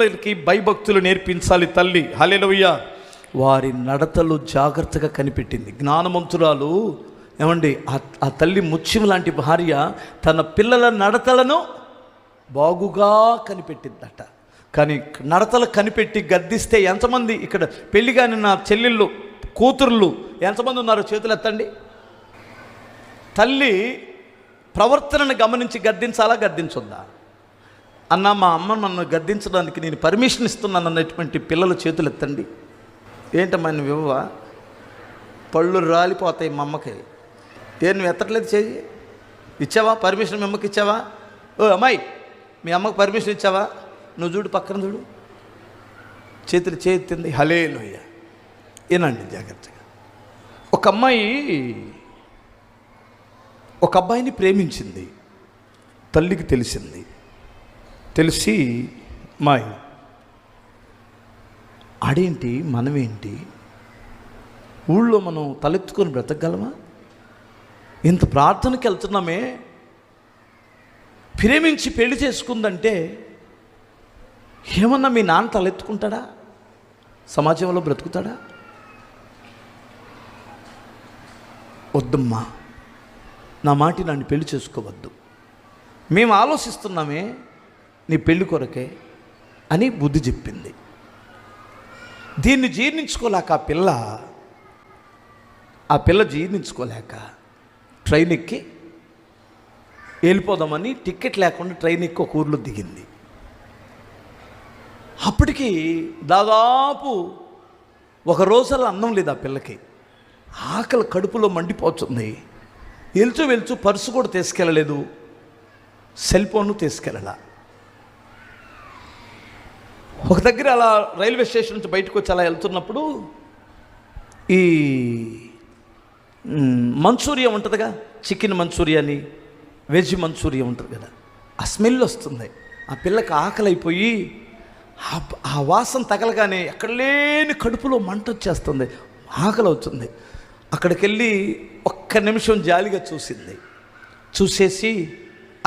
పిల్లలకి భయభక్తులు నేర్పించాలి తల్లి. హలెలుయ్య వారి నడతలు జాగ్రత్తగా కనిపెట్టింది. జ్ఞానవంతురాలు ఏమండి ఆ- తల్లి ముత్యం లాంటి భార్య తన పిల్లల నడతలను బాగుగా కనిపెట్టిందట. కానీ నడతలు కనిపెట్టి గద్దిస్తే ఎంతమంది ఇక్కడ పెళ్ళి కాని నా చెల్లెళ్ళు కూతుర్లు ఎంతమంది ఉన్నారో చేతులు ఎత్తండి. తల్లి ప్రవర్తనను గమనించి గద్దించాలా గద్దించుందా అన్న మా అమ్మ నన్ను గద్దించడానికి నేను పర్మిషన్ ఇస్తున్నాను అన్నటువంటి పిల్లలు చేతులు ఎత్తండి. ఏంటమ్మా నువ్వు ఇవ్వవా? పళ్ళు రాలిపోతాయి మా అమ్మకి. ఏ నువ్వు ఎత్తట్లేదు చేయి ఇచ్చావా? పర్మిషన్ మీ అమ్మకి ఇచ్చావా? ఓ అమ్మాయి మీ అమ్మకి పర్మిషన్ ఇచ్చావా? నువ్వు చూడు పక్కన చూడు. చేతులు చేతింది హలే లోయ ఏనండి జాగ్రత్తగా. ఒక అమ్మాయి ఒక అబ్బాయిని ప్రేమించింది. తల్లికి తెలిసింది. తెలిసి మాయ్. ఆడేంటి మనమేంటి? ఊళ్ళో మనం తలెత్తుకొని బ్రతకగలమా? ఇంత ప్రార్థనకి వెళ్తున్నామే. ప్రేమించి పెళ్ళి చేసుకుందంటే ఏమన్నా మీ నాన్న తలెత్తుకుంటాడా? సమాజంలో బ్రతుకుతాడా? వద్దమ్మా నా మాటి నన్ను పెళ్ళి చేసుకోవద్దు. మేము ఆలోచిస్తున్నామే నీ పెళ్ళి కొరకే అని బుద్ధి చెప్పింది. దీన్ని జీర్ణించుకోలేక ఆ పిల్ల ఆ పిల్ల జీర్ణించుకోలేక ట్రైన్ ఎక్కి వెళ్ళిపోదామని టికెట్ లేకుండా ట్రైన్ ఎక్కి ఒక ఊర్లో దిగింది. అప్పటికి దాదాపు ఒక రోజుల్లో అన్నం లేదు ఆ పిల్లకి. ఆకలి కడుపులో మండిపోతుంది. వెళ్తూ వెళ్తూ పర్సు కూడా తీసుకెళ్ళలేదు. సెల్ ఫోన్ తీసుకెళ్ళలా. ఒక దగ్గర అలా రైల్వే స్టేషన్ నుంచి బయటకు వచ్చి అలా వెళ్తున్నప్పుడు ఈ మంచూరియా ఉంటుందిగా? చికెన్ మంచూరియా అని వెజ్ మంచూరియా ఉంటుంది కదా? ఆ స్మెల్ వస్తుంది. ఆ పిల్లకి ఆకలి అయిపోయి ఆ ఆ వాసన తగలగానే ఎక్కడ లేని కడుపులో మంట వచ్చేస్తుంది. ఆకలి అవుతుంది అక్కడికి వెళ్ళి ఒక్క నిమిషం జాలిగా చూసింది. చూసేసి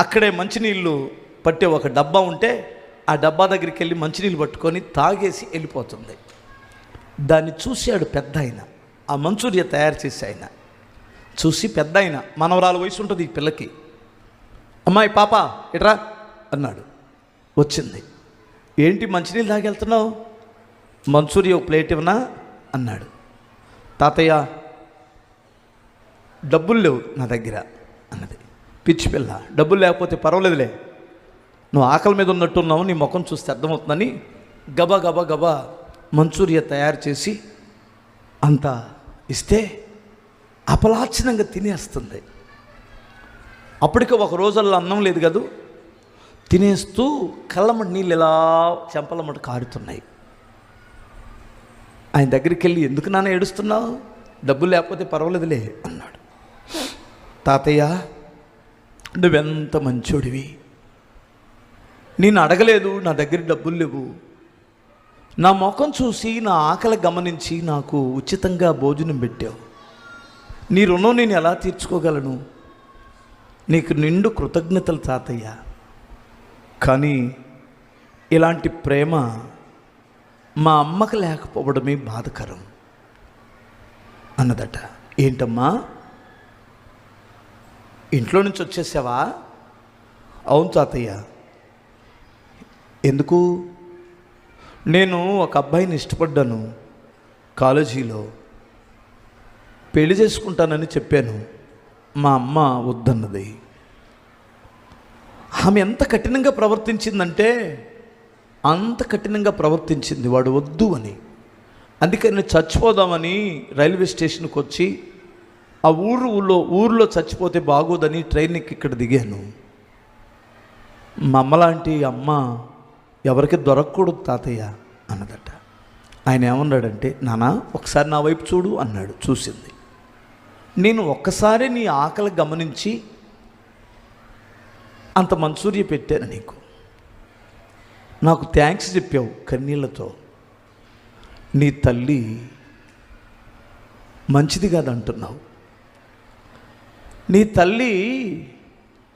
అక్కడే మంచినీళ్ళు పట్టే ఒక డబ్బా ఉంటే ఆ డబ్బా దగ్గరికి వెళ్ళి మంచినీళ్ళు పట్టుకొని తాగేసి వెళ్ళిపోతుంది. దాన్ని చూశాడు పెద్ద ఆయన. ఆ మంచూరియా తయారు చేసే ఆయన. చూసి పెద్ద ఆయన మనవరాలు వయసు ఉంటుంది ఈ పిల్లకి. అమ్మాయి పాప ఇట్రా అన్నాడు. వచ్చింది. ఏంటి మంచినీళ్ళు తాగెళ్తున్నావు? మంచూరియా ఒక ప్లేట్ ఇవ్వనా? అన్నాడు. తాతయ్య డబ్బులు లేవు నా దగ్గర అన్నది. పిచ్చి పిల్ల డబ్బులు లేకపోతే పర్వాలేదులే. నువ్వు ఆకలి మీద ఉన్నట్టున్నావు నీ ముఖం చూస్తే అర్థమవుతుందని గబా గబా గబా మంచూరియా తయారు చేసి అంతా ఇస్తే అపలాచనంగా తినేస్తుంది. అప్పటికే ఒక రోజుల్లో అన్నం లేదు కదూ? తినేస్తూ కళ్ళమటి నీళ్ళు ఇలా చెంపలమట కారుతున్నాయి. ఆయన దగ్గరికి వెళ్ళి ఎందుకు నాన్న ఏడుస్తున్నావు? డబ్బులు లేకపోతే పర్వాలేదులే అన్నాడు. తాతయ్య నువ్వెంత మంచోడివి? నేను అడగలేదు నా దగ్గర డబ్బులు లేవు. నా ముఖం చూసి నా ఆకలి గమనించి నాకు ఉచితంగా భోజనం పెట్టావు. నీ రుణం నేను ఎలా తీర్చుకోగలను? నీకు నిండు కృతజ్ఞతలు తాతయ్య. కానీ ఇలాంటి ప్రేమ మా అమ్మకు లేకపోవడమే బాధకరం అన్నదట. ఏంటమ్మా? ఇంట్లో నుంచి వచ్చేసావా? అవును తాతయ్య. ఎందుకు? నేను ఒక అబ్బాయిని ఇష్టపడ్డాను కాలేజీలో. పెళ్ళి చేసుకుంటానని చెప్పాను. మా అమ్మ వద్దన్నది. ఆమె ఎంత కఠినంగా ప్రవర్తించిందంటే అంత కఠినంగా ప్రవర్తించింది వాడు వద్దు అని. అందుకని చచ్చిపోదామని రైల్వే స్టేషన్కి వచ్చి ఆ ఊరులో ఊర్లో చచ్చిపోతే బాగోదని ట్రైన్ ఎక్కి ఇక్కడ దిగాను. మా అమ్మలాంటి అమ్మ ఎవరికి దొరకకూడదు తాతయ్య అన్నదట. ఆయన ఏమన్నాడంటే నాన్న ఒకసారి నా వైపు చూడు అన్నాడు చూసింది. నేను ఒక్కసారి నీ ఆకలి గమనించి అంత మంచూరియ పెట్టాను నీకు. నాకు థ్యాంక్స్ చెప్పావు కన్నీళ్ళతో. నీ తల్లి మంచిది కాదంటున్నావు. నీ తల్లి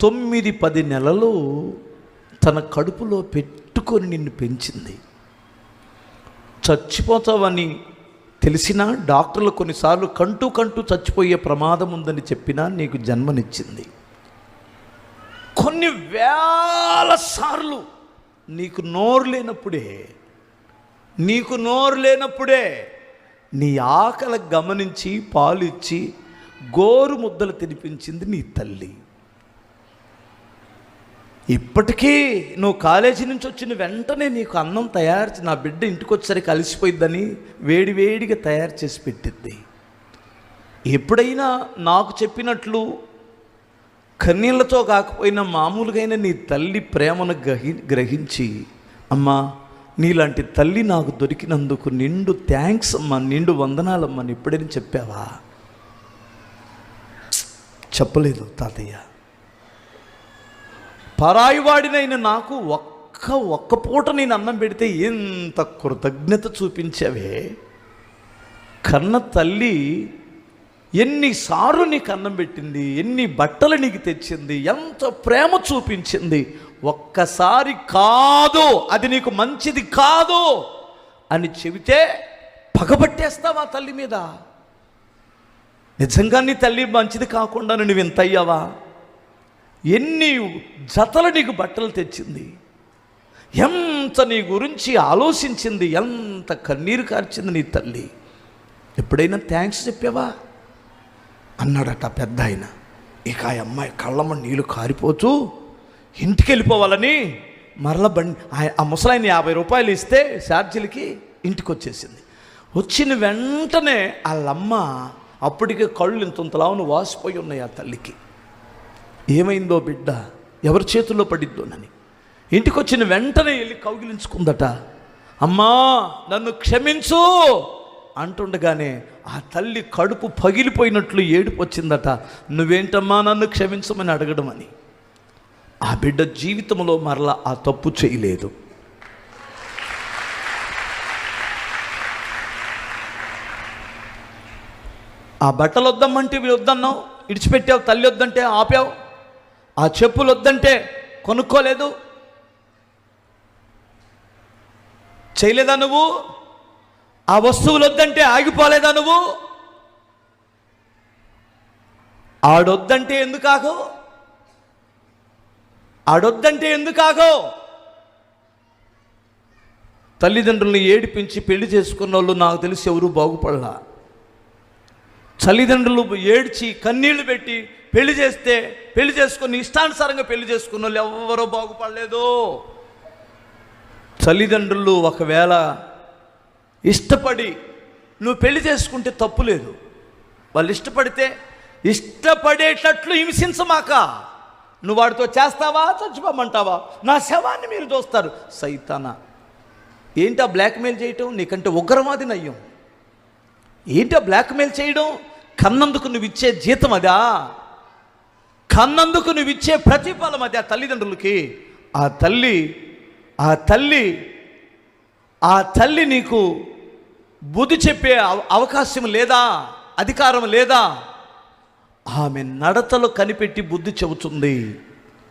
తొమ్మిది పది నెలలు తన కడుపులో పెట్టి ఎత్తుకొని నిన్ను పెంచింది. చచ్చిపోతావని తెలిసినా డాక్టర్లు కొన్నిసార్లు కంటూ కంటూ చచ్చిపోయే ప్రమాదం ఉందని చెప్పినా నీకు జన్మనిచ్చింది. కొన్ని వేల సార్లు నీకు నోరు లేనప్పుడే నీకు నోరు లేనప్పుడే నీ ఆకలి గమనించి పాలిచ్చి గోరు ముద్దలు తినిపించింది నీ తల్లి. ఇప్పటికీ నువ్వు కాలేజీ నుంచి వచ్చిన వెంటనే నీకు అన్నం తయారు నా బిడ్డ ఇంటికి వచ్చేసరికి కలిసిపోయిద్దని వేడివేడిగా తయారు చేసి పెట్టింది ఎప్పుడైనా నాకు చెప్పినట్లు కన్నీళ్ళతో కాకపోయినా మామూలుగా నీ తల్లి ప్రేమను గ్రహి గ్రహించి అమ్మా నీలాంటి తల్లి నాకు దొరికినందుకు నిండు థ్యాంక్స్ అమ్మా నిండు వందనాలమ్మా అని ఎప్పుడైనా చెప్పావా? చెప్పలేదు తాతయ్య. పరాయివాడినైన నాకు ఒక్క ఒక్క పూట నేను అన్నం పెడితే ఎంత కృతజ్ఞత చూపించావే. కన్న తల్లి ఎన్నిసార్లు నీకు అన్నం పెట్టింది ఎన్ని బట్టలు నీకు తెచ్చింది ఎంత ప్రేమ చూపించింది ఒక్కసారి కాదు అది నీకు మంచిది కాదు అని చెబితే పగబట్టేస్తావా తల్లి మీద? నిజంగా నీ తల్లి మంచిది కాకుండా నువ్వు ఇంత అయ్యావా? ఎన్ని జతలు నీకు బట్టలు తెచ్చింది? ఎంత నీ గురించి ఆలోచించింది? ఎంత కన్నీరు కార్చింది నీ తల్లి? ఎప్పుడైనా థ్యాంక్స్ చెప్పావా? అన్నాడట పెద్ద ఆయన ఇక ఆ అమ్మాయి కళ్ళమ్మ నీళ్ళు కారిపోతూ ఇంటికి వెళ్ళిపోవాలని మరల బండి ఆ- ముసలాయిని యాభై రూపాయలు ఇస్తే ఛార్జీలకి ఇంటికి వచ్చేసింది వచ్చిన వెంటనే వాళ్ళమ్మ అప్పటికే కళ్ళు ఇంతంతలావును వాసిపోయి ఉన్నాయి ఆ తల్లికి. ఏమైందో బిడ్డ? ఎవరి చేతుల్లో పడిద్దోనని ఇంటికి వచ్చిన వెంటనే వెళ్ళి కౌగిలించుకుందట. అమ్మా నన్ను క్షమించు! అంటుండగానే ఆ తల్లి కడుపు పగిలిపోయినట్లు ఏడుపు వచ్చిందట నువ్వేంటమ్మా నన్ను క్షమించమని అడగడమని? ఆ బిడ్డ జీవితంలో మరలా ఆ తప్పు చేయలేదు. ఆ బట్టలు వద్దమ్మంటే ఇవి వద్దన్నావు ఇడిచిపెట్టావు? తల్లి వద్దంటే ఆపావు? ఆ చెప్పులు వద్దంటే కొనుక్కోలేదు. చేయలేదా నువ్వు? ఆ వస్తువులు వద్దంటే ఆగిపోలేదా నువ్వు? ఆడొద్దంటే ఎందుకు ఆగో ఆడొద్దంటే ఎందుకు ఆగో తల్లిదండ్రుల్ని ఏడిపించి పెళ్ళి చేసుకున్న వాళ్ళు నాకు తెలిసి ఎవరు బాగుపడలా. తల్లిదండ్రులు ఏడ్చి కన్నీళ్ళు పెట్టి పెళ్ళి చేస్తే పెళ్ళి చేసుకుని ఇష్టానుసారంగా పెళ్ళి చేసుకున్న వాళ్ళు ఎవరో బాగుపడలేదు. తల్లిదండ్రులు ఒకవేళ ఇష్టపడి నువ్వు పెళ్ళి చేసుకుంటే తప్పు లేదు. వాళ్ళు ఇష్టపడితే ఇష్టపడేటట్లు హింసించమాక. నువ్వు వాడితో చేస్తావా చచ్చిపోమంటావా? నా శవాన్ని మీరు చూస్తారు సైతానా. ఏంటా బ్లాక్మెయిల్ చేయటం? నీకంటే ఉగ్రవాది నయ్యం. ఏంటా బ్లాక్మెయిల్ చేయడం? కన్నందుకు నువ్వు ఇచ్చే జీతం అదా? కన్నందుకు నువ్వు ఇచ్చే ప్రతిఫలం అది ఆ తల్లిదండ్రులకి. ఆ తల్లి ఆ తల్లి ఆ తల్లి నీకు బుద్ధి చెప్పే అవ- అవకాశం లేదా? అధికారం లేదా? ఆమె నడతలో కనిపెట్టి బుద్ధి చెబుతుంది.